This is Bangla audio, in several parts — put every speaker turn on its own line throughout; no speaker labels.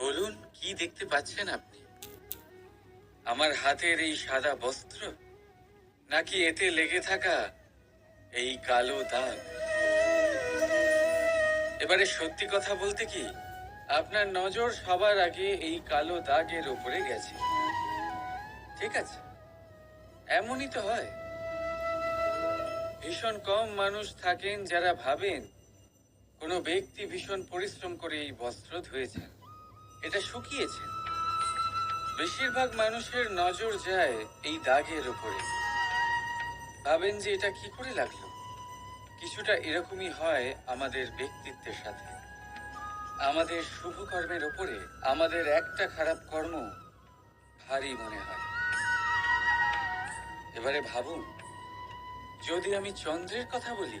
বলুন, কি দেখতে পাচ্ছেন আপনি? আমার হাতের এই সাদা বস্ত্র? নাকি এতে লেগে থাকা এই কালো দাগ? এবারে সত্যি কথা বলতে কি, আপনার নজর সবার আগে এই কালো দাগের উপরে গেছে। ঠিক আছে, এমনই তো হয়। ভীষণ কম মানুষ থাকেন যারা ভাবেন কোনো ব্যক্তি ভীষণ পরিশ্রম করে এই বস্ত্র ধুয়েছেন। এটা শুকিয়েছে। বেশিরভাগ মানুষের নজর যায় এই দাগের উপরে। ভাবেন যে এটা কি করে লাগল? কিছুটা এরকমই হয় আমাদের ব্যক্তিত্বের সাথে। আমাদের শুভ কর্মের ওপরে আমাদের একটা খারাপ কর্ম ভারী মনে হয়। এবারে ভাবুন, যদি আমি চন্দ্রের কথা বলি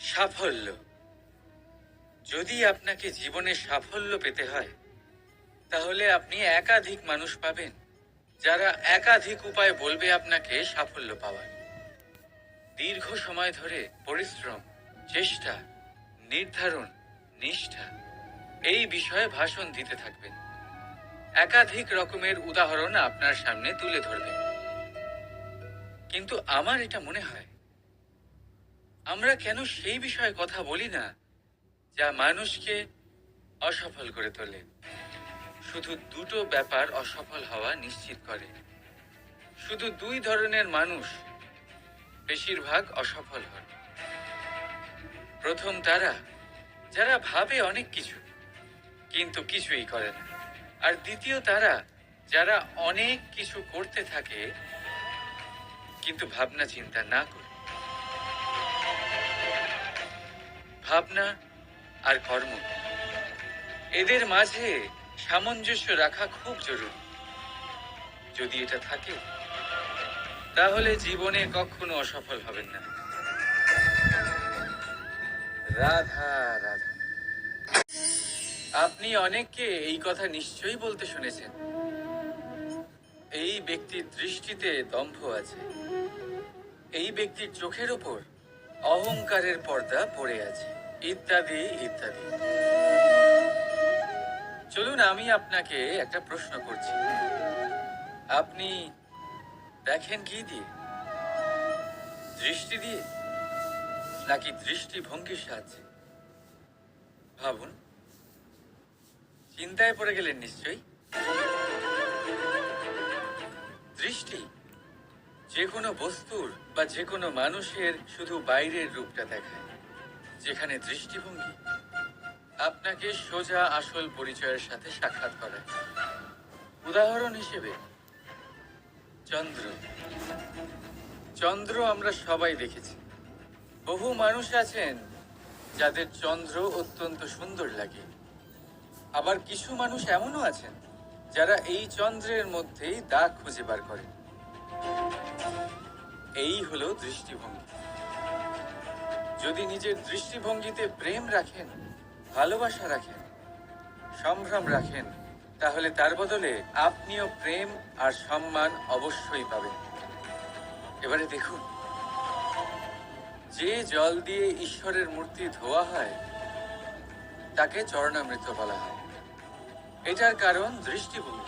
সাফল্য। যদি আপনাকে জীবনে সাফল্য পেতে হয়, তাহলে আপনি একাধিক মানুষ পাবেন, যারা একাধিক উপায় বলবে আপনাকে সাফল্য পাওয়ার। দীর্ঘ সময় ধরে পরিশ্রম, চেষ্টা, নির্ধারণ, নিষ্ঠা, এই বিষয়ে ভাষণ দিতে থাকবেন। একাধিক রকমের উদাহরণ আপনার সামনে তুলে ধরবেন। কিন্তু আমার এটা মনে হয়। আমরা কেন সেই বিষয়ে কথা বলি না যা মানুষকে অসফল করে তোলে? শুধু দুটো ব্যাপার অসফল হওয়া নিশ্চিত করে। শুধু দুই ধরনের মানুষ বেশিরভাগ অসফল হন। প্রথম তারা, যারা ভাবে অনেক কিছু, কিন্তু কিছুই করে না। আর দ্বিতীয় তারা, যারা অনেক কিছু করতে থাকে কিন্তু ভাবনা চিন্তা না করে। ভাবনা আর কর্ম এদের মাঝে সামঞ্জস্য রাখা খুব জরুরি। যদি এটা থাকে, তাহলে জীবনে কখনো অসফল হবেন না। রাধা রাধা। আপনি অনেককে এই কথা নিশ্চয়ই বলতে শুনেছেন। এই ব্যক্তির দৃষ্টিতে দম্ভ আছে। এই ব্যক্তির চোখের ওপর অহংকারের পর্দা পড়ে আছে। ইত্যাদি ইত্যাদি। চলুন, আমি আপনাকে একটা প্রশ্ন করছি। আপনি দেখেন কি দিয়ে? দৃষ্টি দিয়ে? নাকি দৃষ্টিভঙ্গির সাহায্যে? ভাবুন। চিন্তায় পড়ে গেলেন নিশ্চয়ই? যে কোনো বস্তুর বা যে কোনো মানুষের শুধু বাইরের রূপটা দেখায়, যেখানে দৃষ্টিভঙ্গি আপনাকে সোজা আসল পরিচয়ের সাথে সাক্ষাৎ করে। উদাহরণ হিসেবে, চন্দ্র। চন্দ্র আমরা সবাই দেখেছি। বহু মানুষ আছেন যাদের চন্দ্র অত্যন্ত সুন্দর লাগে। আবার কিছু মানুষ এমনও আছেন যারা এই চন্দ্রের মধ্যেই দাগ খুঁজে বার করেন। এই হলো দৃষ্টিভঙ্গি। যদি নিজের দৃষ্টিভঙ্গিতে প্রেম রাখেন, ভালোবাসা রাখেন, সম্ভ্রম রাখেন, তাহলে তার বদলে আপনিও প্রেম আর সম্মান অবশ্যই পাবেন। এবারে দেখুন, যে জল দিয়ে ঈশ্বরের মূর্তি ধোয়া হয়, তাকে চরণামৃত বলা হয়। এটার কারণ দৃষ্টিভঙ্গি।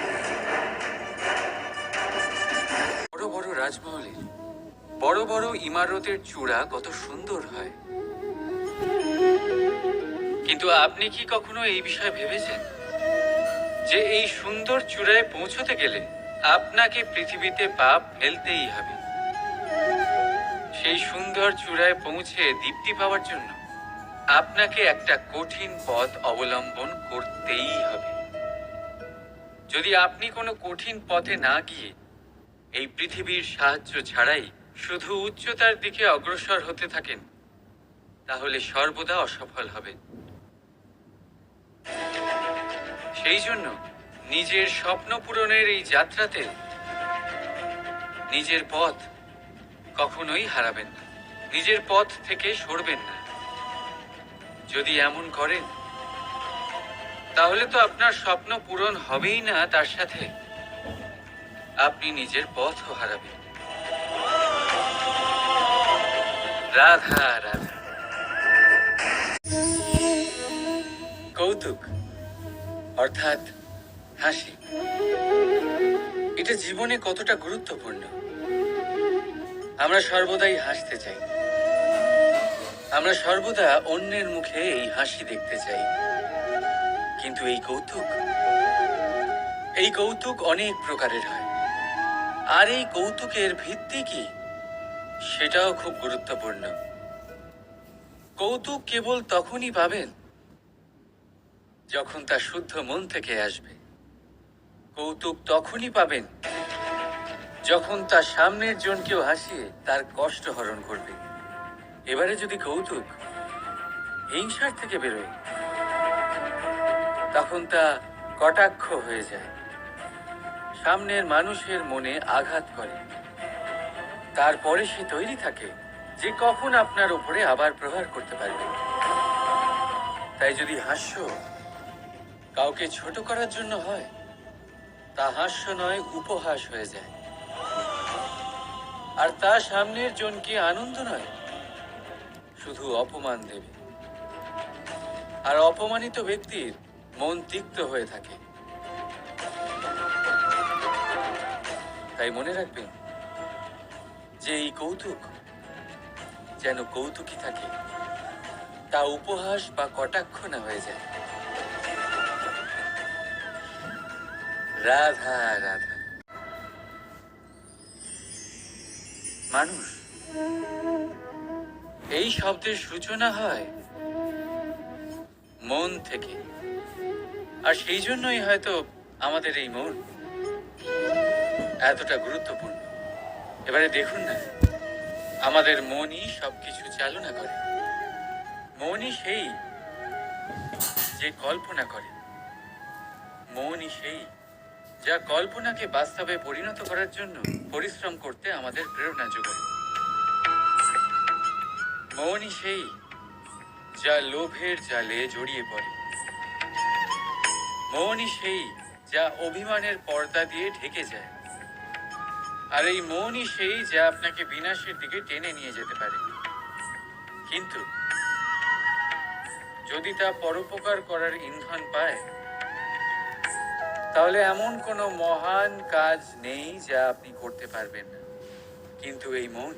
বড় বড় বড় ইমারতের চূড়া কত সুন্দর হয়। কিন্তু আপনি কি কখনো এই বিষয়ে ভেবেছেন? যে এই সুন্দর চূড়ায় পৌঁছতে গেলে আপনাকে পৃথিবীতে পাপ ফেলতেই হবে। সেই সুন্দর চূড়ায় পৌঁছে দীপ্তি পাওয়ার জন্য আপনাকে একটা কঠিন পথ অবলম্বন করতেই হবে। যদি আপনি কোনো কঠিন পথে না গিয়ে এই পৃথিবীর সাহায্য ছাড়াই শুধু উচ্চতার দিকে অগ্রসর হতে থাকেন, তাহলে সর্বদা অসফল হবেন। সেই জন্য নিজের স্বপ্ন পূরণের এই যাত্রাতে নিজের পথ কখনোই হারাবেন না, নিজের পথ থেকে সরবেন না। যদি এমন করেন, তাহলে তো আপনার স্বপ্ন পূরণ হবেই না তার সাথে। আপনি নিজের পথও হারাবেন। রাধা রাধা। কৌতুক, অর্থাৎ হাসি। এটা জীবনে কতটা গুরুত্বপূর্ণ? আমরা সর্বদাই হাসতে চাই। আমরা সর্বদা অন্যের মুখে এই হাসি দেখতে চাই। কিন্তু এই কৌতুক এই কৌতুক অনেক প্রকারের হয়। আর এই কৌতুকের ভিত্তি কি? সেটাও খুব গুরুত্বপূর্ণ। কৌতুক কেবল তখনই পাবেন যখন তা শুদ্ধ মন থেকে আসবে। কৌতুক তখনই পাবেন যখন তার সামনের জনকেও হাসিয়ে তার কষ্ট হরণ করবে। এবারে যদি কৌতুক হিংসার থেকে বেরোয়, তখন তা কটাক্ষ হয়ে যায়। সামনের মানুষের মনে আঘাত করে। তারপরে সে তৈরি থাকে যে কখন আপনার উপরে আবার প্রহার করতে পারবে। তাই যদি হাস্য কাউকে ছোট করার জন্য হয়, তা হাস্য নয়, উপহাস হয়ে যায়। আর তা সামনের জনকে আনন্দ নয়, শুধু অপমান দেবে। আর অপমানিত ব্যক্তির মন তিক্ত হয়ে থাকে। তাই মনে রাখবেন যে এই কৌতুক যেন কৌতুকই থাকে, তা উপহাস বা কটাক্ষ না হয়ে যায়। রাধা রাধা। মানুষ, এই শব্দের সূচনা হয় মন থেকে। আর সেই জন্যই হয়তো আমাদের এই মন। এতটা গুরুত্বপূর্ণ। এবারে দেখুন না, আমাদের মনই সবকিছু চালনা করে। মনই সেই যে কল্পনা করে। মনই সেই যা কল্পনাকে বাস্তবে পরিণত করার জন্য পরিশ্রম করতে আমাদের প্রেরণা যোগায়। মনই সেই যা লোভের জালে জড়িয়ে পড়ে। মনই সেই যা অভিমানের পর্দা দিয়ে ঢেকে যায়। আর এই মনই সেই যা আপনাকে বিনাশের দিকে টেনে নিয়ে যেতে পারে। কিন্তু যদি তা পরোপকার করার ইন্ধন পায়, তাহলে এমন কোনো মহান কাজ নেই যা আপনি করতে পারবেন না। কিন্তু এই মন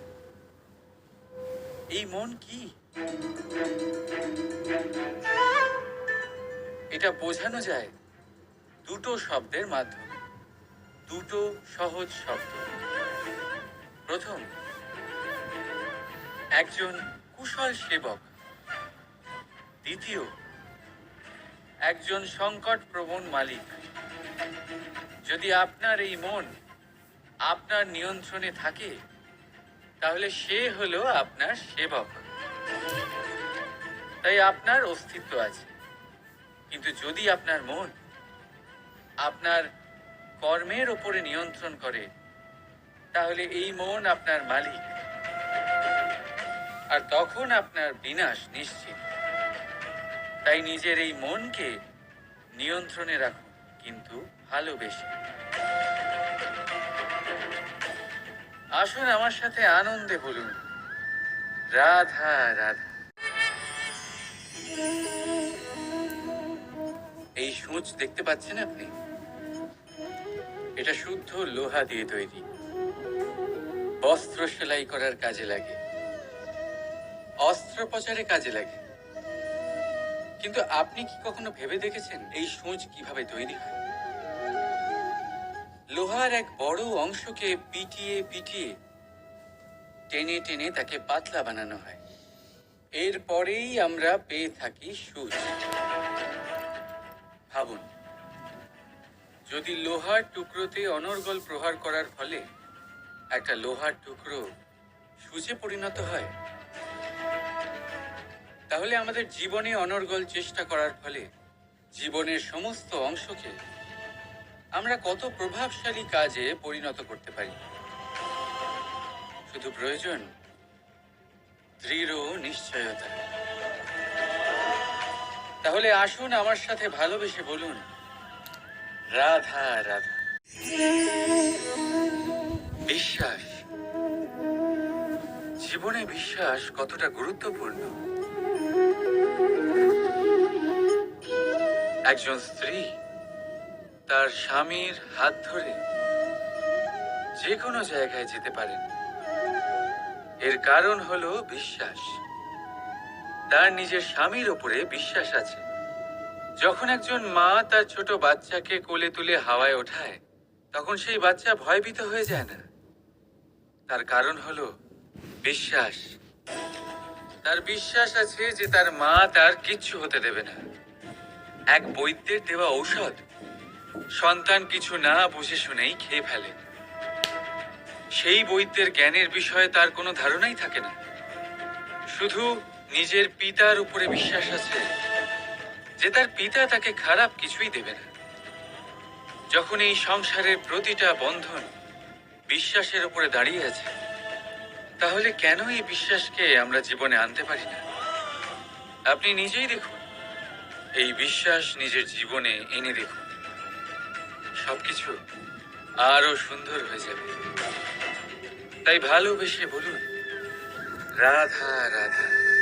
এই মন কি? এটা বোঝানো যায় দুটো শব্দের মাধ্যমে, দুটো সহজ শব্দ। প্রথম, একজন কুশল সেবক। দ্বিতীয়, একজন সংকট প্রবণ মালিক। যদি আপনার এই মন আপনার নিয়ন্ত্রণে থাকে, তাহলে সে হলো আপনার সেবক। তাই আপনার অস্তিত্ব আছে। কিন্তু যদি আপনার মন আপনার কর্মের ওপরে নিয়ন্ত্রণ করে তাহলে এই মন আপনার মালিক। আর তখন আপনার বিনাশ নিশ্চিত। তাই নিজের এই মনকে নিয়ন্ত্রণে রাখুন, কিন্তু ভালোবেসে। আসুন আমার সাথে আনন্দে বলুন, রাধা রাধা। এই সূচ দেখতে পাচ্ছেন আপনি? এটা শুদ্ধ লোহা দিয়ে তৈরি। বস্ত্র সেলাই করার কাজে লাগে। অস্ত্রোপচারে কাজে লাগে। কিন্তু আপনি কি কখনো ভেবে দেখেছেন এই সূঁচ কীভাবে তৈরি হয়? লোহার এক বড় অংশকে পিটিয়ে পিটিয়ে টেনে টেনে তাকে পাতলা বানানো হয়। এরপরেই আমরা পেয়ে থাকি সূচ। ভাবুন, যদি লোহার টুকরোতে অনর্গল প্রহার করার ফলে একটা লোহার টুকরো সূচে পরিণত হয়। তাহলে আমাদের জীবনে অনর্গল চেষ্টা করার ফলে জীবনের সমস্ত অংশকে আমরা কত প্রভাবশালী কাজে পরিণত করতে পারি? শুধু প্রয়োজন দৃঢ় নিশ্চয়তা। তাহলে আসুন আমার সাথে ভালোবেসে বলুন, রাধা রাধা। বিশ্বাস। জীবনে বিশ্বাস কতটা গুরুত্বপূর্ণ? একজন স্ত্রী তার স্বামীর হাত ধরে যে কোনো জায়গায় যেতে পারেন। এর কারণ হলো বিশ্বাস। তার নিজের স্বামীর ওপরে বিশ্বাস আছে। যখন একজন মা তার ছোট বাচ্চাকে কোলে তুলে হাওয়ায় ওঠায়, তখন সেই বাচ্চা ভয়ভীত হয়ে যায় না। তার কারণ হলো বিশ্বাস। তার বিশ্বাস আছে যে তার মা তার কিচ্ছু হতে দেবে না। এক বৈদ্যের দেওয়া ঔষধ সন্তান কিছু না বুঝে শুনেই খেয়ে ফেলে। সেই বৈদ্যের জ্ঞানের বিষয়ে তার কোনো ধারণাই থাকে না। শুধু নিজের পিতার উপরে বিশ্বাস আছে যে তার পিতা তাকে খারাপ কিছুই দেবে না। যখন এই সংসারের প্রতিটা বন্ধন বিশ্বাসের উপরে দাঁড়িয়ে আছে। তাহলে কেন এই বিশ্বাসকে আমরা জীবনে আনতে পারি না? আপনি নিজেই দেখুন। এই বিশ্বাস নিজের জীবনে এনে দেখুন। সবকিছু আরও সুন্দর হয়ে যাবে। তাই ভালোবেসে বলুন, রাধা রাধা।